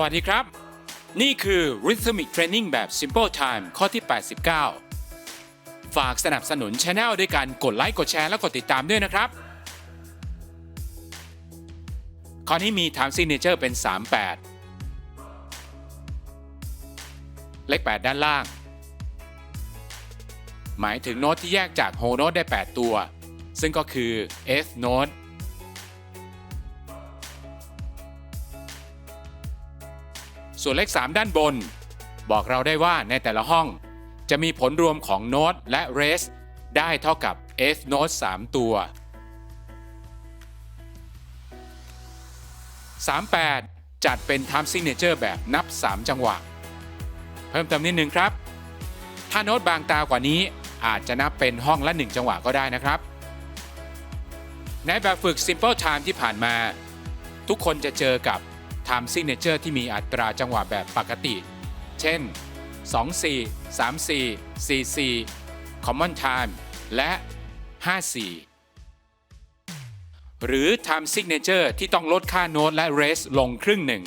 สวัสดีครับ นี่คือ Rhythmic Training แบบ Simple Time ข้อที่ 89 ฝากสนับสนุนช anel ด้วยการกดไลค์กดแชร์และกดติดตามด้วยนะครับ ข้อนี้มี Time Signature เป็น 38 เลข 8 ด้านล่าง หมายถึงโน้ตที่แยกจาก whole note ได้ 8 ตัว ซึ่งก็คือ F note ส่วนเลข 3 ด้านบน บอกเราได้ว่าในแต่ละห้อง จะมีผลรวมของโน้ตและเรสได้เท่ากับ F note 3ตัว 38 จัดเป็น time signature แบบนับ 3 จังหวะ เพิ่มเติมนิดนึงครับ ถ้าโน้ตบางตากว่านี้อาจจะนับเป็นห้องละ 1 จังหวะก็ได้นะครับ ในแบบฝึก Simple Time ที่ผ่านมา ทุกคนจะเจอกับ Time Signature ที่มีอัตราจังหวะแบบปกติ เช่น 24 34 44 Common Time และ 54 หรือ Time Signature ที่ต้องลดค่าโน้ตและ Rest ลงครึ่งหนึ่ง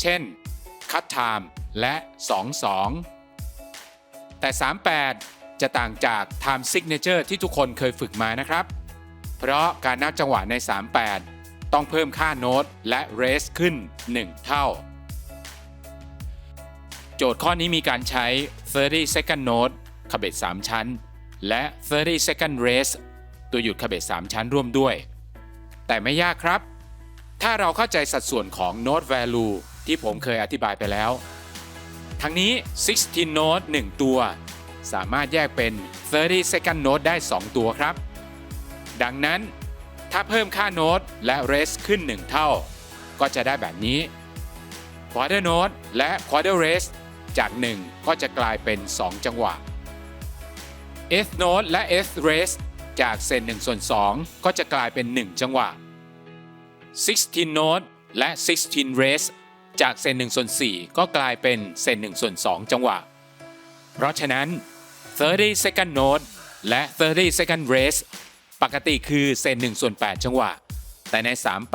เช่น Cut Time และ 22 แต่ 38 จะต่างจาก Time Signature ที่ทุกคนเคยฝึกมานะครับ เพราะการนับจังหวะใน 38 ต้องเพิ่มค่าโน้ตและเรสขึ้น 1 เท่า โจทย์ข้อนี้มีการใช้ 30 second note ขบเบ็ด3ชั้น และ 30 second race ตัวหยุดขบเบ็ด3ชั้นร่วมด้วย แต่ไม่ยากครับ ถ้าเราเข้าใจสัดส่วนของ note value ที่ผมเคยอธิบายไปแล้ว ทั้งนี้ 16 note 1 ตัว สามารถแยกเป็น 30 second note ได้ 2 ตัวครับ ดังนั้น ถ้าเพิ่มค่าโน้ตและ rest ขึ้น 1 เท่า ก็จะได้แบบนี้ quarter note และ quarter rest จาก 1 ก็จะกลายเป็น 2 จังหวะ eighth note และ eighth rest จากเศษ1ส่วน2 ก็จะกลายเป็น 1 จังหวะ 16 note และ 16 rest จากเศษ1ส่วน4 ก็กลายเป็นเศษ1ส่วน2 จังหวะ เพราะฉะนั้น 30 second note และ 30 second rest ปกติคือเศษ1ส่วน8จังหวะ แต่ใน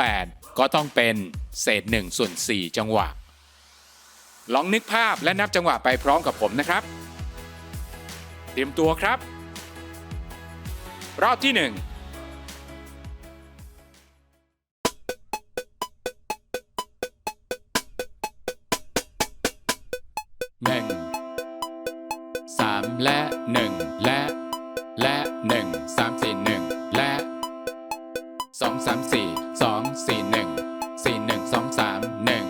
38 ก็ต้องเป็นเศษ1ส่วน4จังหวะ ลองนึกภาพและนับจังหวะไปพร้อมกับผมนะครับ เตรียมตัวครับ รอบที่ 1หนึ่งสามและหนึ่งและ และหนึ่งสามสี่หนึ่ง และสองสามสี่สองสี่หนึ่งสี่หนึ่งสองสามหนึ่ง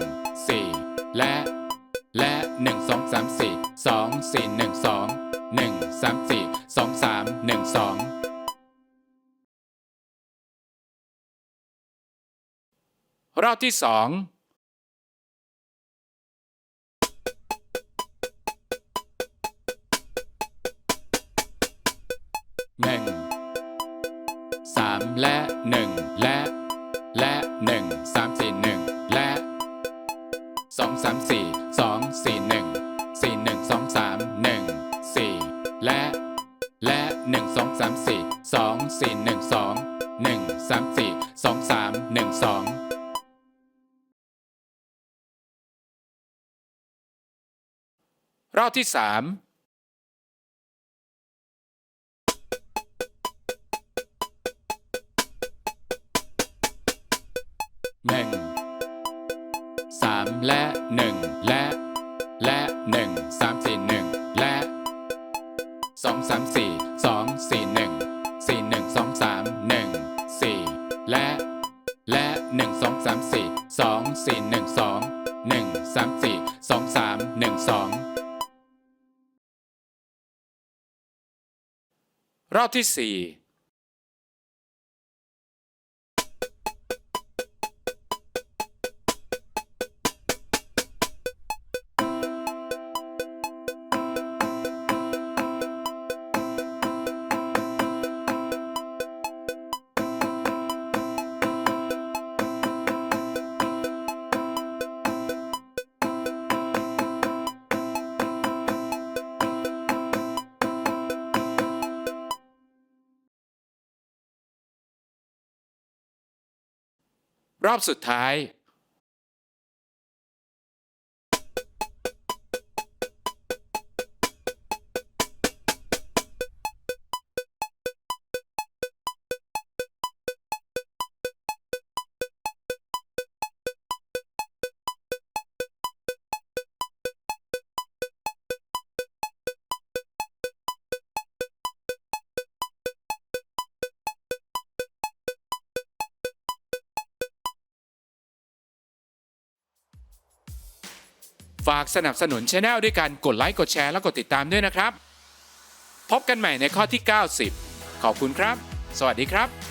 สี่และ และหนึ่งสองสามสี่สองสี่หนึ่งสองหนึ่งสามสี่สองสามหนึ่งสองรอบที่สองหนึ่ง และหนึ่งและ และหนึ่งสามสี่หนึ่งและสองสามสี่สองสี่หนึ่งสี่หนึ่งสองสามหนึ่งสี่และ และหนึ่งสองสามสี่สองสี่หนึ่งสองหนึ่งสามสี่สองสามหนึ่งสองรอบที่สาม และหนึ่งและ และหนึ่งสามสี่หนึ่งและสองสามสี่สองสี่หนึ่งสี่หนึ่งสองสามหนึ่งสี่และ และหนึ่งสองสามสี่สองสี่หนึ่งสองหนึ่งสามสี่สองสามหนึ่งสองรอบที่สี่ รอบสุดท้าย ฝากสนับสนุนช anel ด้วยการกดไลค์กดแชร์และกดติดตามด้วยนะครับ พบกันใหม่ในข้อที่ 90 ขอบคุณครับ สวัสดีครับ